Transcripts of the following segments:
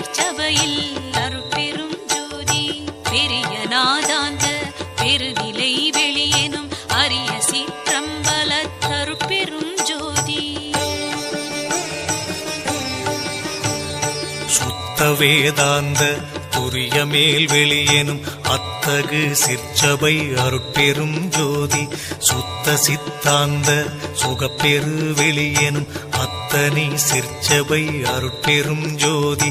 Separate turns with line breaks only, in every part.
அமல சீர்ச்சபையில் அருட்பெரும் ஜோதி பெரிய நாதாந்த பெருநிலை வெளியேனும் அரிய சீற்றம்பல தருப்பெரும் ஜோதி.
சுத்த வேதாந்த புரிய மேல் வெளியேனும் அத்தகு சிற்சபை அருட்பெரும் ஜோதி சுத்த சித்தாந்த சுகப்பெரு வெளியேனும் அத்தனை சிற்சபை அருட்பெரும் ஜோதி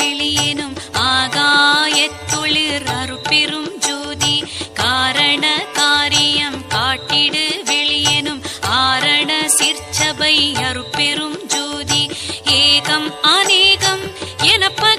சபை அருப்பெரும் ஜோதி. ஏகம் அநேகம் எனப்ப